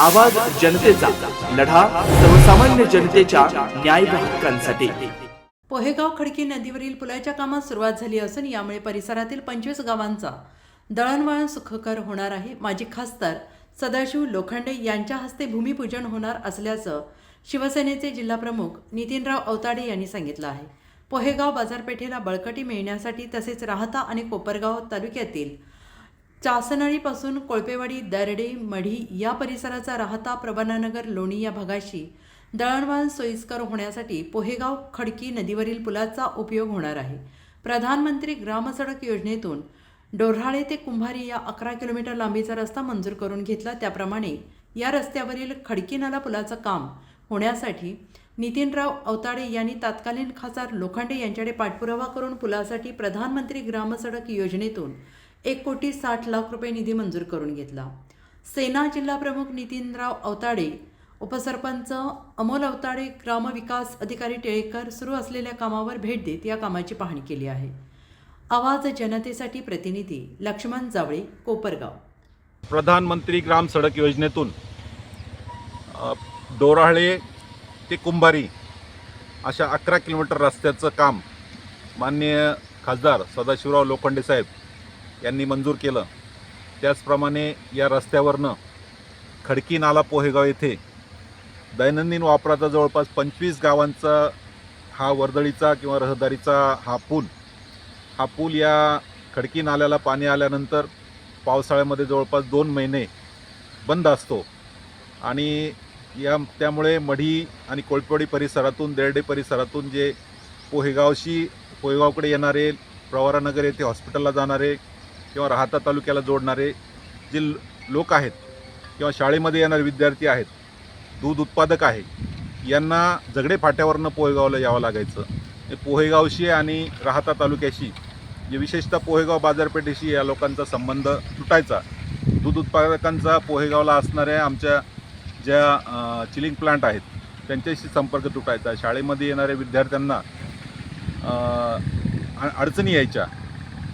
आवाज जनतेचा लढा सर्वसामान्य जनतेच्या न्याय हक्कांसाठी. पोहेगाव खडकी नदीवरील पुलाच्या कामात सुरुवात झाली असून यामुळे परिसरातील पंचवीस गावांचा दळणवळण सुखकर होणार आहे. माजी खासदार सदाशिव लोखंडे यांच्या हस्ते भूमिपूजन होणार असल्याचं शिवसेनेचे जिल्हाप्रमुख नितीनराव अवताडे यांनी सांगितलं आहे. पोहेगाव बाजारपेठेला बळकटी मिळण्यासाठी तसेच राहता आणि कोपरगाव तालुक्यातील चासनळीपासून कोळपेवाडी दरडे मढी या परिसराचा राहता प्रबनानगर लोणी या भागाशी दळणवळण सोयीस्कर होण्यासाठी पोहेगाव खडकी नदीवरील पुलाचा उपयोग होणार आहे. प्रधानमंत्री ग्रामसडक योजनेतून डोर्हाळे ते कुंभारी या अकरा किलोमीटर लांबीचा रस्ता मंजूर करून घेतला. त्याप्रमाणे या रस्त्यावरील खडकी नाला पुलाचं काम होण्यासाठी नितीनराव अवताडे यांनी तत्कालीन खासदार लोखंडे यांच्याकडे पाठपुरावा करून पुलासाठी प्रधानमंत्री ग्रामसडक योजनेतून एक कोटी साठ लाख रुपये निधी मंजूर करून घेतला. सेना जिल्हाप्रमुख नितीनराव अवताडे उपसरपंच अमोल अवताडे ग्रामविकास अधिकारी टिळेकर सुरू असलेल्या कामावर भेट देत या कामाची पाहणी केली आहे. आवाज जनतेसाठी प्रतिनिधी लक्ष्मण जावळे कोपरगाव. प्रधानमंत्री ग्राम सडक योजनेतून डोराळे ते कुंभारी अशा अकरा किलोमीटर रस्त्याचं काम माननीय खासदार सदाशिवराव लोखंडे साहेब यांनी मंजूर केलं. त्याचप्रमाणे या रस्त्यावरनं खडकी नाला पोहेगाव येथे दैनंदिन वापराचा जवळपास पंचवीस गावांचा हा वर्दळीचा किंवा रहदारीचा हा पूल हा पूल या खडकी नाल्याला पाणी आल्यानंतर पावसाळ्यामध्ये जवळपास दोन महिने बंद असतो. आणि या त्यामुळे मढी आणि कोळपवाडी परिसरातून देरडे परिसरातून जे पोहेगावशी पोहेगावकडे येणारे प्रवारानगर येथे हॉस्पिटलला जाणारे किंवा राहता तालुक्याला जोडणारे जे लोक आहेत किंवा शाळेमध्ये येणारे विद्यार्थी आहेत दूध उत्पादक आहे यांना जगडे फाट्यावरनं पोहेगावला यावं लागायचं. पोहेगावशी आणि राहता तालुक्याशी जे विशेषतः पोहेगाव बाजारपेठेशी या लोकांचा संबंध तुटायचा. दूध उत्पादकांचा पोहेगावला असणाऱ्या आमच्या ज्या चिलिंग प्लांट आहेत त्यांच्याशी संपर्क तुटायचा. शाळेमध्ये येणाऱ्या विद्यार्थ्यांना अडचणी यायच्या.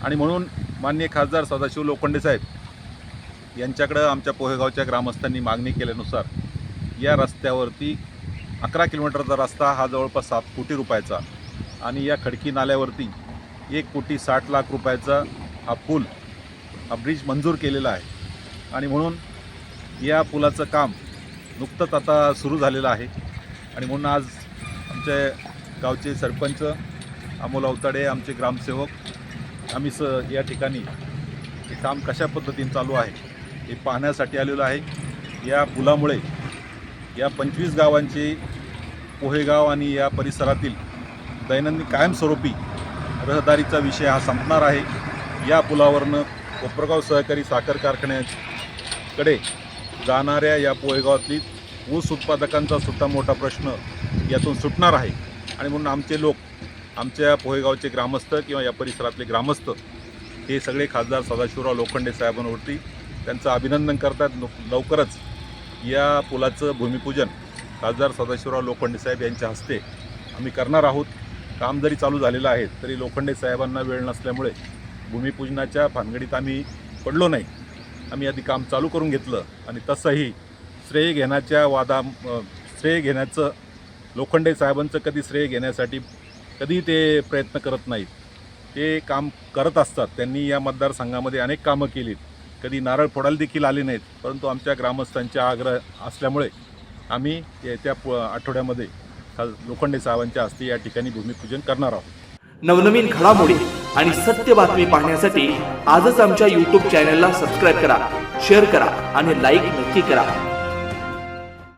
आणि म्हणून माननीय खासदार सदाशिव लोखंडे साहेब यांच्याकडं आमच्या पोहेगावच्या ग्रामस्थांनी मागणी केल्यानुसार या रस्त्यावरती अकरा किलोमीटरचा रस्ता हा जवळपास सात कोटी रुपयाचा आणि या खडकी नाल्यावरती एक कोटी साठ लाख रुपयाचा हा पूल हा ब्रिज मंजूर केलेला आहे. आणि म्हणून या पुलाचं काम नुकतंच आता सुरू झालेलं आहे. आणि म्हणून आज आमचे गावचे सरपंच अमोल अवताडे आमचे ग्रामसेवक आम्ही स या ठिकाणी हे काम कशा पद्धतीने चालू आहे हे पाहण्यासाठी आलेलो आहे. या पुलामुळे या पंचवीस गावांची पोहेगाव आणि या परिसरातील दैनंदिन कायमस्वरूपी रहदारीचा विषय हा संपणार आहे. या पुलावरनं कोपरगाव सहकारी साखर कारखान्याकडे जाणाऱ्या या पोहेगावातली ऊस उत्पादकांचा सुद्धा मोठा प्रश्न यातून सुटणार आहे. आणि म्हणून आमचे लोक आमच्या पोहेगावचे ग्रामस्थ किंवा या परिसरातले ग्रामस्थ हे सगळे खासदार सदाशिवराव लोखंडे साहेबांवरती त्यांचं अभिनंदन करतात. लवकरच या पुलाचं भूमिपूजन खासदार सदाशिवराव लोखंडे साहेब यांच्या हस्ते आम्ही करणार आहोत. काम जरी चालू झालेलं आहे तरी लोखंडे साहेबांना वेळ नसल्यामुळे भूमिपूजनाच्या भानगडीत आम्ही पडलो नाही. आम्ही आधी काम चालू करून घेतलं आणि तसंही श्रेय घेण्याच्या वादा श्रेय घेण्याचं लोखंडे साहेबांचं कधी श्रेय घेण्यासाठी कधी ते प्रयत्न करत नाहीत. ते काम करत असतात. त्यांनी या मतदारसंघामध्ये अनेक कामं केलीत. कधी नारळ फोडायला देखील आले नाहीत. परंतु आमच्या ग्रामस्थांच्या आग्रह असल्यामुळे आम्ही येत्या प आठवड्यामध्ये खास लोखंडे साहेबांच्या हस्ते या ठिकाणी भूमिपूजन करणार आहोत. नवनवीन घडामोडी आणि सत्य बातमी पाहण्यासाठी आजच आमच्या यूट्यूब चॅनलला सबस्क्राईब करा शेअर करा आणि लाईक नक्की करा.